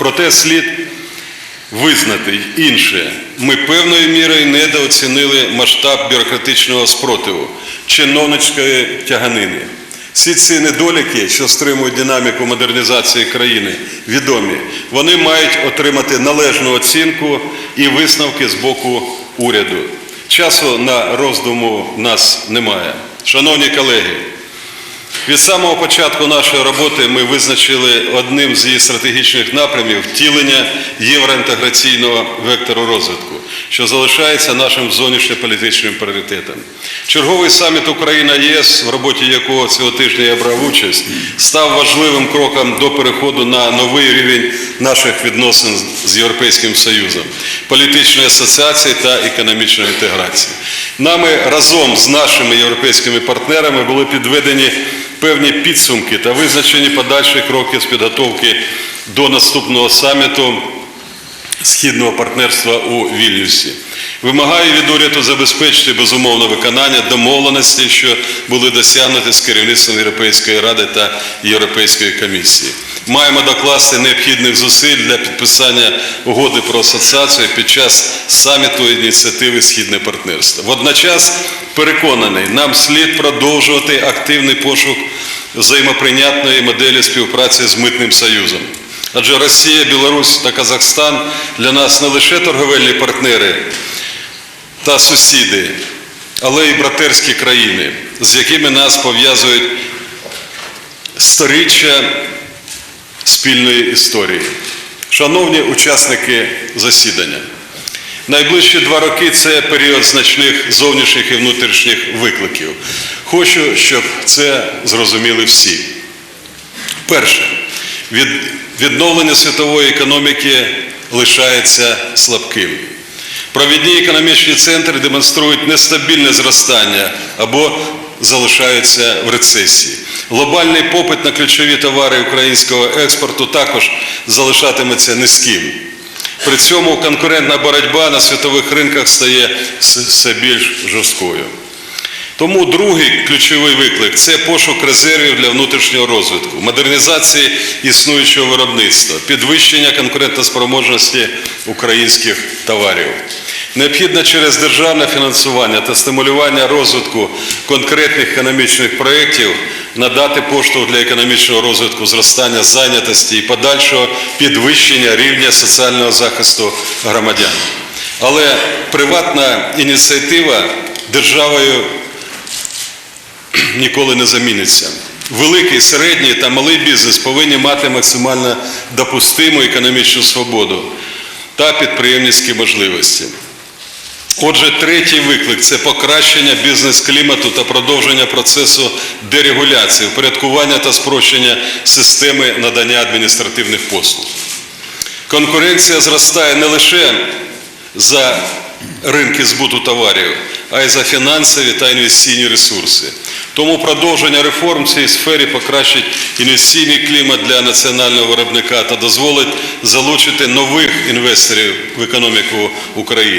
Проте слід визнати інше. Ми певною мірою недооцінили масштаб бюрократичного спротиву, чиновницької тяганини. Всі ці недоліки, що стримують динаміку модернізації країни, відомі. Вони мають отримати належну оцінку і висновки з боку уряду. Часу на роздуму в нас немає. Шановні колеги, від самого початку нашої роботи ми визначили одним з її стратегічних напрямів втілення євроінтеграційного вектору розвитку, що залишається нашим зовнішньополітичним пріоритетом. Черговий саміт Україна ЄС, в роботі якого цього тижня я брав участь, став важливим кроком до переходу на новий рівень наших відносин з Європейським Союзом, політичної асоціації та економічної інтеграції. Нами разом з нашими європейськими партнерами були підведені певні підсумки та визначені подальші кроки з підготовки до наступного саміту Східного партнерства у Вільнюсі. Вимагаю від уряду забезпечити безумовне виконання домовленостей, що були досягнуті з керівництвом Європейської ради та Європейської комісії. Маємо докласти необхідних зусиль для підписання угоди про асоціацію під час саміту ініціативи Східне партнерство. Водночас переконаний, нам слід продовжувати активний пошук взаємоприйнятної моделі співпраці з митним союзом. Адже Росія, Білорусь та Казахстан для нас не лише торговельні партнери та сусіди, але й братерські країни, з якими нас пов'язують сторіччя спільної історії. Шановні учасники засідання, найближчі два роки це період значних зовнішніх і внутрішніх викликів. Хочу, щоб це зрозуміли всі. Перше, від відновлення світової економіки лишається слабким. Провідні економічні центри демонструють нестабільне зростання або залишаються в рецесії. Глобальний попит на ключові товари українського експорту також залишатиметься низьким. При цьому конкурентна боротьба на світових ринках стає все більш жорсткою. Тому другий ключовий виклик це пошук резервів для внутрішнього розвитку, модернізації існуючого виробництва, підвищення конкурентоспроможності українських товарів. Необхідно через державне фінансування та стимулювання розвитку конкретних економічних проєктів надати поштовх для економічного розвитку, зростання зайнятості і подальшого підвищення рівня соціального захисту громадян. Але приватна ініціатива державою ніколи не заміниться. Великий, середній та малий бізнес повинні мати максимально допустиму економічну свободу та підприємницькі можливості. Отже, третій виклик це покращення бізнес-клімату та продовження процесу дерегуляції, впорядкування та спрощення системи надання адміністративних послуг. Конкуренція зростає не лише за ринки збуту товарів, а й за фінансові та інвестиційні ресурси. Тому продовження реформ в цій сфері покращить інвестиційний клімат для національного виробника та дозволить залучити нових інвесторів в економіку України.